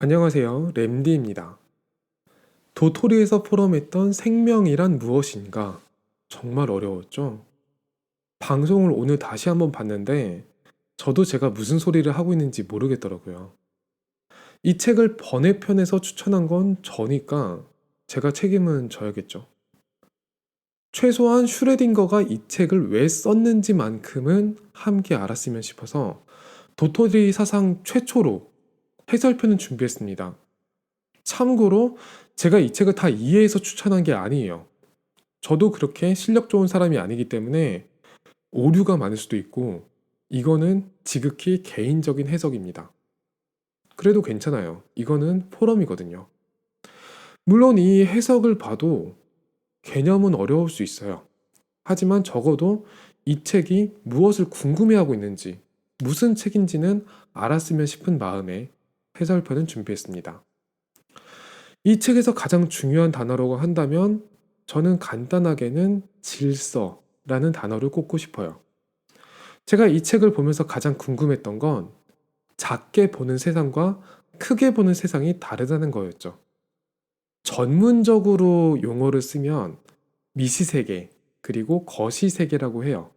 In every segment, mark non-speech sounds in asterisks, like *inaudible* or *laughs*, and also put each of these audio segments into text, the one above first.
안녕하세요. 램디입니다. 도토리에서 포럼했던 생명이란 무엇인가? 정말 어려웠죠? 방송을 오늘 다시 한번 봤는데 저도 제가 무슨 소리를 하고 있는지 모르겠더라고요. 이 책을 번외편에서 추천한 건 저니까 제가 책임은 져야겠죠. 최소한 슈레딩거가 이 책을 왜 썼는지만큼은 함께 알았으면 싶어서 도토리 사상 최초로 해설편을 준비했습니다. 참고로 제가 이 책을 다 이해해서 추천한 게 아니에요. 저도 그렇게 실력 좋은 사람이 아니기 때문에 오류가 많을 수도 있고 이거는 지극히 개인적인 해석입니다. 그래도 괜찮아요. 이거는 포럼이거든요. 물론 이 해석을 봐도 개념은 어려울 수 있어요. 하지만 적어도 이 책이 무엇을 궁금해하고 있는지, 무슨 책인지는 알았으면 싶은 마음에 해설편은 준비했습니다. 이 책에서 가장 중요한 단어라고 한다면 저는 간단하게는 질서라는 단어를 꼽고 싶어요. 제가 이 책을 보면서 가장 궁금했던 건 작게 보는 세상과 크게 보는 세상이 다르다는 거였죠. 전문적으로 용어를 쓰면 미시세계 그리고 거시세계라고 해요.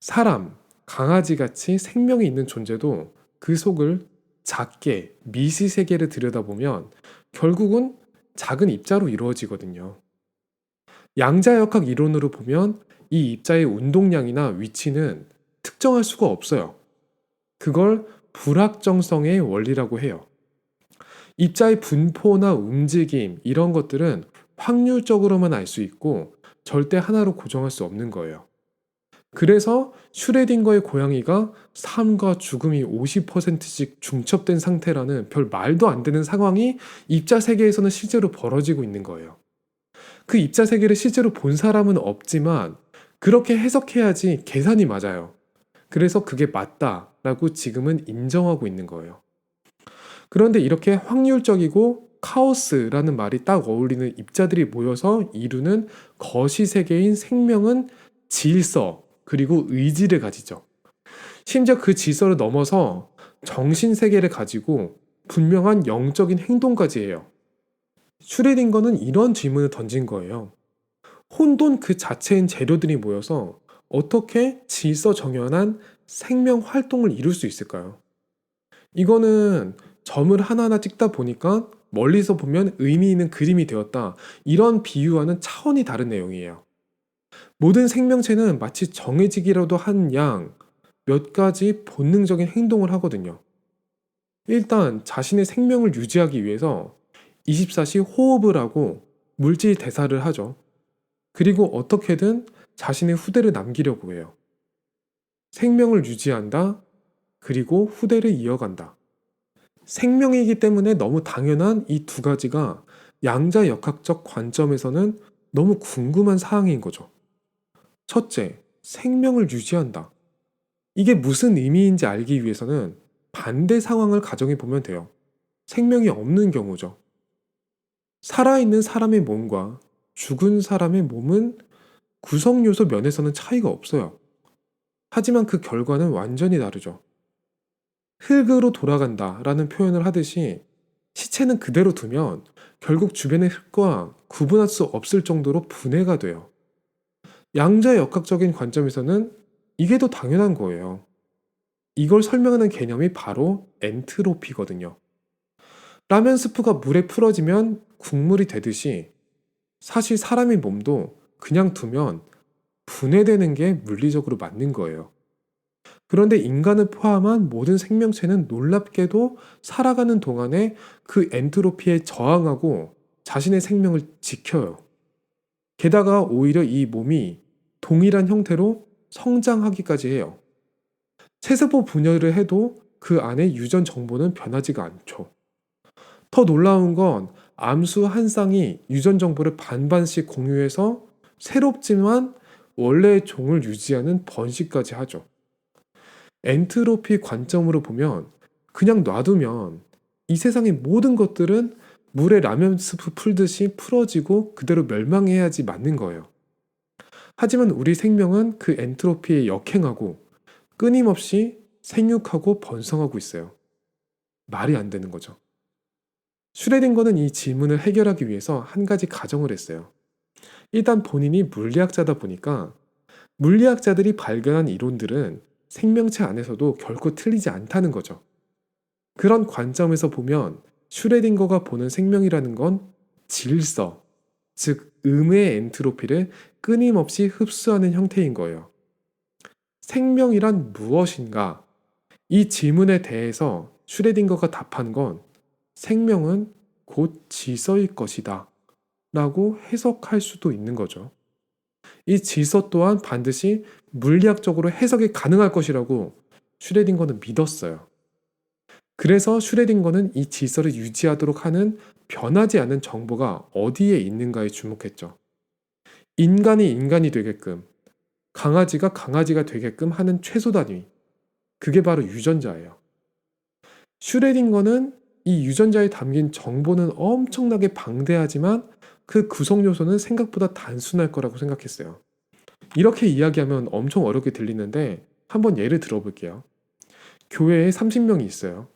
사람, 강아지 같이 생명이 있는 존재도 그 속을 작게 미시 세계를 들여다보면 결국은 작은 입자로 이루어지거든요. 양자역학 이론으로 보면 이 입자의 운동량이나 위치는 특정할 수가 없어요. 그걸 불확정성의 원리라고 해요. 입자의 분포나 움직임 이런 것들은 확률적으로만 알 수 있고 절대 하나로 고정할 수 없는 거예요. 그래서 슈레딩거의 고양이가 삶과 죽음이 50%씩 중첩된 상태라는 별 말도 안 되는 상황이 입자 세계에서는 실제로 벌어지고 있는 거예요. 그 입자 세계를 실제로 본 사람은 없지만 그렇게 해석해야지 계산이 맞아요. 그래서 그게 맞다라고 지금은 인정하고 있는 거예요. 그런데 이렇게 확률적이고 카오스라는 말이 딱 어울리는 입자들이 모여서 이루는 거시 세계인 생명은 질서, 그리고 의지를 가지죠. 심지어 그 질서를 넘어서 정신 세계를 가지고 분명한 영적인 행동까지 해요. 슈레딩거는 이런 질문을 던진 거예요. 혼돈 그 자체인 재료들이 모여서 어떻게 질서 정연한 생명 활동을 이룰 수 있을까요? 이거는 점을 하나하나 찍다 보니까 멀리서 보면 의미 있는 그림이 되었다. 이런 비유와는 차원이 다른 내용이에요. 모든 생명체는 마치 정해지기라도 한 양 몇 가지 본능적인 행동을 하거든요. 일단 자신의 생명을 유지하기 위해서 24시 호흡을 하고 물질 대사를 하죠. 그리고 어떻게든 자신의 후대를 남기려고 해요. 생명을 유지한다. 그리고 후대를 이어간다. 생명이기 때문에 너무 당연한 이 두 가지가 양자 역학적 관점에서는 너무 궁금한 사항인 거죠. 첫째, 생명을 유지한다. 이게 무슨 의미인지 알기 위해서는 반대 상황을 가정해 보면 돼요. 생명이 없는 경우죠. 살아있는 사람의 몸과 죽은 사람의 몸은 구성 요소 면에서는 차이가 없어요. 하지만 그 결과는 완전히 다르죠. 흙으로 돌아간다 라는 표현을 하듯이 시체는 그대로 두면 결국 주변의 흙과 구분할 수 없을 정도로 분해가 돼요. 양자 역학적인 관점에서는 이게 더 당연한 거예요. 이걸 설명하는 개념이 바로 엔트로피거든요. 라면 스프가 물에 풀어지면 국물이 되듯이 사실 사람의 몸도 그냥 두면 분해되는 게 물리적으로 맞는 거예요. 그런데 인간을 포함한 모든 생명체는 놀랍게도 살아가는 동안에 그 엔트로피에 저항하고 자신의 생명을 지켜요. 게다가 오히려 이 몸이 동일한 형태로 성장하기까지 해요. 세세포 분열을 해도 그 안에 유전 정보는 변하지가 않죠. 더 놀라운 건 암수 한 쌍이 유전 정보를 반반씩 공유해서 새롭지만 원래의 종을 유지하는 번식까지 하죠. 엔트로피 관점으로 보면 그냥 놔두면 이 세상의 모든 것들은 물에 라면 스프 풀듯이 풀어지고 그대로 멸망해야지 맞는 거예요. 하지만 우리 생명은 그 엔트로피에 역행하고 끊임없이 생육하고 번성하고 있어요. 말이 안 되는 거죠. 슈레딩거는 이 질문을 해결하기 위해서 한 가지 가정을 했어요. 일단 본인이 물리학자다 보니까 물리학자들이 발견한 이론들은 생명체 안에서도 결코 틀리지 않다는 거죠. 그런 관점에서 보면 슈레딩거가 보는 생명이라는 건 질서, 즉 음의 엔트로피를 끊임없이 흡수하는 형태인 거예요. 생명이란 무엇인가? 이 질문에 대해서 슈레딩거가 답한 건 생명은 곧 질서일 것이다. 라고 해석할 수도 있는 거죠. 이 질서 또한 반드시 물리학적으로 해석이 가능할 것이라고 슈레딩거는 믿었어요. 그래서 슈레딩거는 이 질서를 유지하도록 하는 변하지 않는 정보가 어디에 있는가에 주목했죠. 인간이 인간이 되게끔, 강아지가 강아지가 되게끔 하는 최소 단위. 그게 바로 유전자예요. 슈레딩거는 이 유전자에 담긴 정보는 엄청나게 방대하지만 그 구성 요소는 생각보다 단순할 거라고 생각했어요. 이렇게 이야기하면 엄청 어렵게 들리는데 한번 예를 들어볼게요. 교회에 30명이 있어요.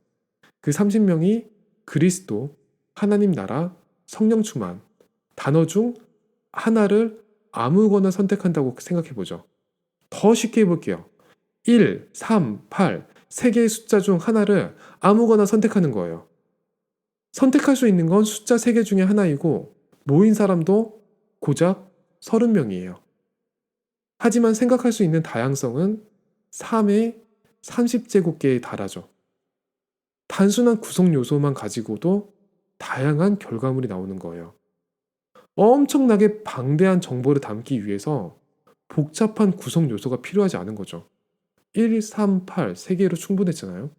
그 30명이 그리스도, 하나님 나라, 성령 충만, 단어 중 하나를 아무거나 선택한다고 생각해 보죠. 더 쉽게 해볼게요. 1, 3, 8, 세 개의 숫자 중 하나를 아무거나 선택하는 거예요. 선택할 수 있는 건 숫자 3개 중에 하나이고 모인 사람도 고작 30명이에요. 하지만 생각할 수 있는 다양성은 3의 30제곱계에 달하죠. 단순한 구성 요소만 가지고도 다양한 결과물이 나오는 거예요. 엄청나게 방대한 정보를 담기 위해서 복잡한 구성 요소가 필요하지 않은 거죠. 1, 3, 8, 3개로 충분했잖아요.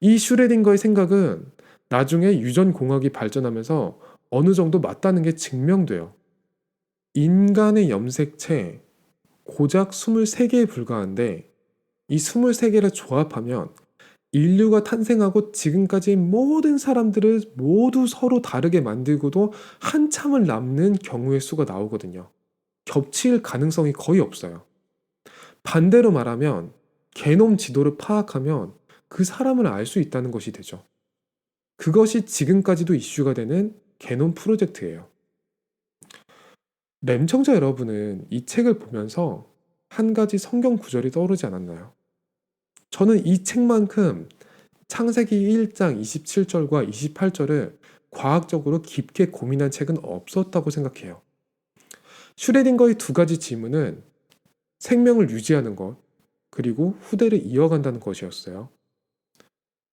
이 슈레딩거의 생각은 나중에 유전공학이 발전하면서 어느 정도 맞다는 게 증명돼요. 인간의 염색체 고작 23개에 불과한데 이 23개를 조합하면 인류가 탄생하고 지금까지 모든 사람들을 모두 서로 다르게 만들고도 한참을 남는 경우의 수가 나오거든요. 겹칠 가능성이 거의 없어요. 반대로 말하면 게놈 지도를 파악하면 그 사람을 알 수 있다는 것이 되죠. 그것이 지금까지도 이슈가 되는 게놈 프로젝트예요. 램청자 여러분은 이 책을 보면서 한 가지 성경 구절이 떠오르지 않았나요? 저는 이 책만큼 창세기 1장 27절과 28절을 과학적으로 깊게 고민한 책은 없었다고 생각해요. 슈레딩거의 두 가지 질문은 생명을 유지하는 것, 그리고 후대를 이어간다는 것이었어요.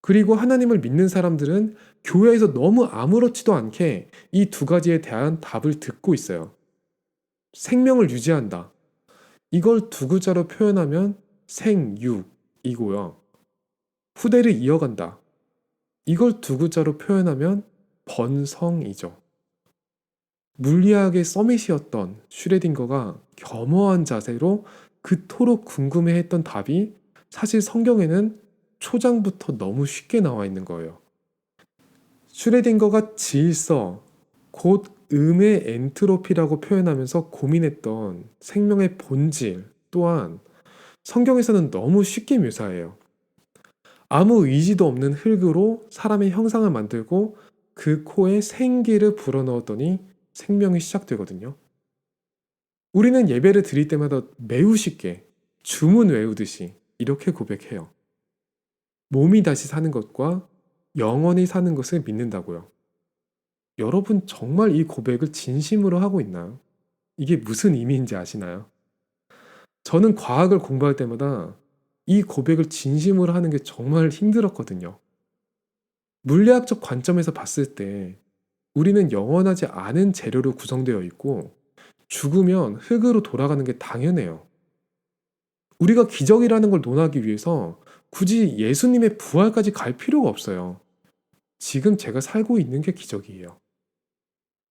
그리고 하나님을 믿는 사람들은 교회에서 너무 아무렇지도 않게 이 두 가지에 대한 답을 듣고 있어요. 생명을 유지한다. 이걸 두 글자로 표현하면 생육 이고요. 후대를 이어간다. 이걸 두 글자로 표현하면 번성이죠. 물리학의 서밋이었던 슈레딩거가 겸허한 자세로 그토록 궁금해했던 답이 사실 성경에는 초장부터 너무 쉽게 나와 있는 거예요. 슈레딩거가 질서, 곧 음의 엔트로피라고 표현하면서 고민했던 생명의 본질 또한 성경에서는 너무 쉽게 묘사해요. 아무 의지도 없는 흙으로 사람의 형상을 만들고 그 코에 생기를 불어넣었더니 생명이 시작되거든요. 우리는 예배를 드릴 때마다 매우 쉽게 주문 외우듯이 이렇게 고백해요. 몸이 다시 사는 것과 영원히 사는 것을 믿는다고요. 여러분 정말 이 고백을 진심으로 하고 있나요? 이게 무슨 의미인지 아시나요? 저는 과학을 공부할 때마다 이 고백을 진심으로 하는 게 정말 힘들었거든요. 물리학적 관점에서 봤을 때 우리는 영원하지 않은 재료로 구성되어 있고 죽으면 흙으로 돌아가는 게 당연해요. 우리가 기적이라는 걸 논하기 위해서 굳이 예수님의 부활까지 갈 필요가 없어요. 지금 제가 살고 있는 게 기적이에요.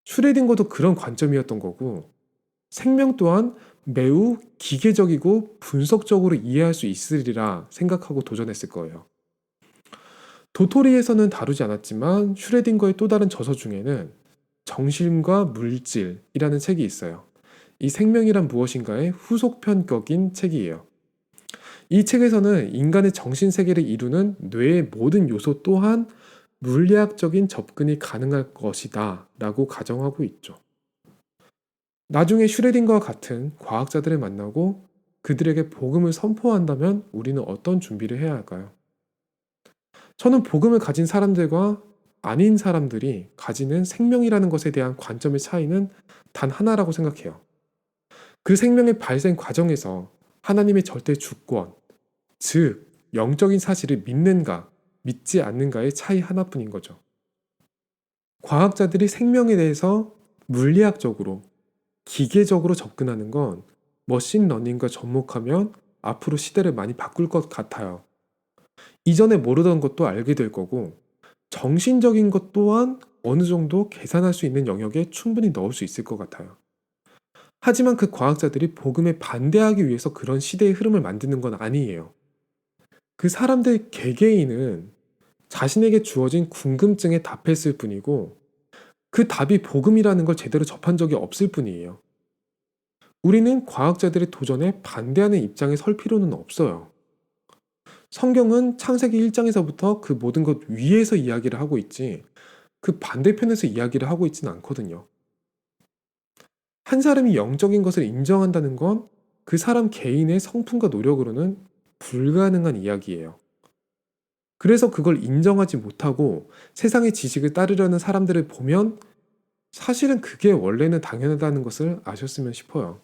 슈레딩거도 그런 관점이었던 거고 생명 또한 매우 기계적이고 분석적으로 이해할 수 있으리라 생각하고 도전했을 거예요. 도토리에서는 다루지 않았지만 슈레딩거의 또 다른 저서 중에는 정신과 물질이라는 책이 있어요. 이 생명이란 무엇인가의 후속 편격인 책이에요. 이 책에서는 인간의 정신 세계를 이루는 뇌의 모든 요소 또한 물리학적인 접근이 가능할 것이다 라고 가정하고 있죠. 나중에 슈레딩거와 같은 과학자들을 만나고 그들에게 복음을 선포한다면 우리는 어떤 준비를 해야 할까요? 저는 복음을 가진 사람들과 아닌 사람들이 가지는 생명이라는 것에 대한 관점의 차이는 단 하나라고 생각해요. 그 생명의 발생 과정에서 하나님의 절대 주권, 즉, 영적인 사실을 믿는가, 믿지 않는가의 차이 하나뿐인 거죠. 과학자들이 생명에 대해서 물리학적으로, 기계적으로 접근하는 건 머신 러닝과 접목하면 앞으로 시대를 많이 바꿀 것 같아요. 이전에 모르던 것도 알게 될 거고, 정신적인 것 또한 어느 정도 계산할 수 있는 영역에 충분히 넣을 수 있을 것 같아요. 하지만 그 과학자들이 복음에 반대하기 위해서 그런 시대의 흐름을 만드는 건 아니에요. 그 사람들 개개인은 자신에게 주어진 궁금증에 답했을 뿐이고 그 답이 복음이라는 걸 제대로 접한 적이 없을 뿐이에요. 우리는 과학자들의 도전에 반대하는 입장에 설 필요는 없어요. 성경은 창세기 1장에서부터 그 모든 것 위에서 이야기를 하고 있지 그 반대편에서 이야기를 하고 있지는 않거든요. 한 사람이 영적인 것을 인정한다는 건 그 사람 개인의 성품과 노력으로는 불가능한 이야기예요. 그래서 그걸 인정하지 못하고 세상의 지식을 따르려는 사람들을 보면 사실은 그게 원래는 당연하다는 것을 아셨으면 싶어요.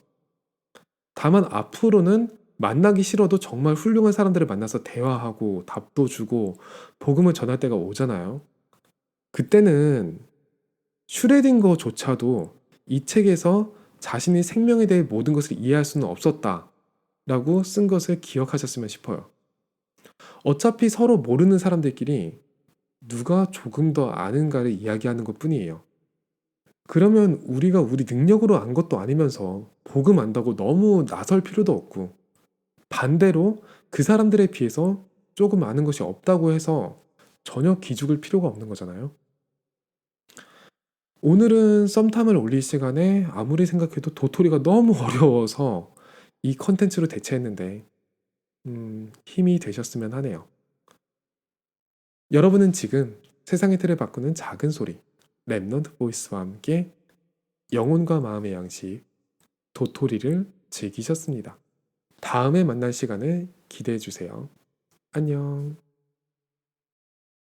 다만 앞으로는 만나기 싫어도 정말 훌륭한 사람들을 만나서 대화하고 답도 주고 복음을 전할 때가 오잖아요. 그때는 슈레딩거조차도 이 책에서 자신의 생명에 대해 모든 것을 이해할 수는 없었다. 라고 쓴 것을 기억하셨으면 싶어요. 어차피 서로 모르는 사람들끼리 누가 조금 더 아는가를 이야기하는 것 뿐이에요. 그러면 우리가 우리 능력으로 안 것도 아니면서 복음 안다고 너무 나설 필요도 없고 반대로 그 사람들에 비해서 조금 아는 것이 없다고 해서 전혀 기죽을 필요가 없는 거잖아요. 오늘은 썸탐을 올릴 시간에 아무리 생각해도 도토리가 너무 *laughs* 어려워서 이 컨텐츠로 대체했는데 음, 힘이 되셨으면 하네요. 여러분은 지금 세상의 틀을 바꾸는 작은 소리 랩넌트 보이스와 함께 영혼과 마음의 양식 도토리를 즐기셨습니다. 다음에 만날 시간을 기대해 주세요. 안녕.